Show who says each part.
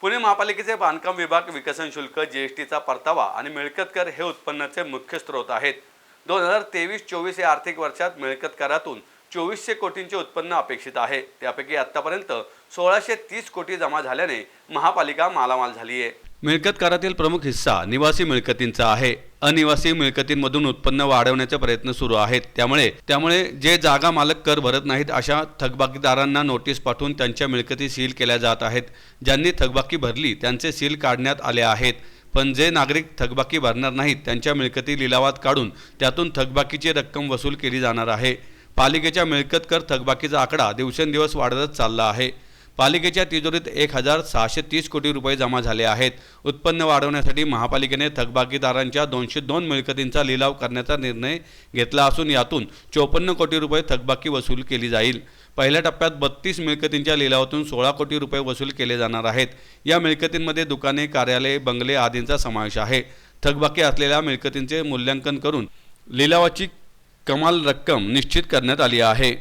Speaker 1: पुणे महापालिकेचे बांधकाम विभाग विकसन शुल्क टीचा परतावा आणि मिळकत कर हे उत्पन्नाचे मुख्य स्रोत आहेत. दोन हजार तेवीस चोवीस या आर्थिक वर्षात मिळकत करातून चोवीसशे कोटींचे उत्पन्न अपेक्षित आहे. त्यापैकी आत्तापर्यंत सोळाशे तीस कोटी जमा झाल्याने महापालिका मालामाल झाली आहे मिळकत करातील प्रमुख हिस्सा निवासी मिळकतींचा आहे. अनिवासी मिळकतींमधून उत्पन्न वाढवण्याचे प्रयत्न सुरू आहेत. त्यामुळे त्यामुळे जे जागा मालक कर भरत नाहीत अशा थकबाकीदारांना नोटीस पाठवून त्यांच्या मिळकती सील केल्या जात आहेत. ज्यांनी थकबाकी भरली त्यांचे सील काढण्यात आले आहेत. पण जे नागरिक थकबाकी भरणार नाहीत त्यांच्या मिळकती लिलावात काढून त्यातून थकबाकीची रक्कम वसूल केली जाणार आहे. पालिकेच्या मिळकत कर थकबाकीचा आकडा दिवसेंदिवस वाढतच चालला आहे. पालिकेच्या तिजोरीत एक हजार सहाशे तीस कोटी रुपये जमा झाले आहेत. उत्पन्न वाढवण्यासाठी महापालिकेने थकबाकीदारांच्या दोनशे दोन मिळकतींचा लिलाव करण्याचा निर्णय घेतला असून यातून चोपन्न कोटी रुपये थकबाकी वसूल केली जाईल. पहिल्या टप्प्यात बत्तीस मिळकतींच्या लिलावातून सोळा कोटी रुपये वसूल केले जाणार आहेत. या मिळकतींमध्ये दुकाने कार्यालये बंगले आदींचा समावेश आहे. थकबाकी असलेल्या मिळकतींचे मूल्यांकन करून लिलावाची कमाल रक्कम निश्चित करण्यात आली आहे.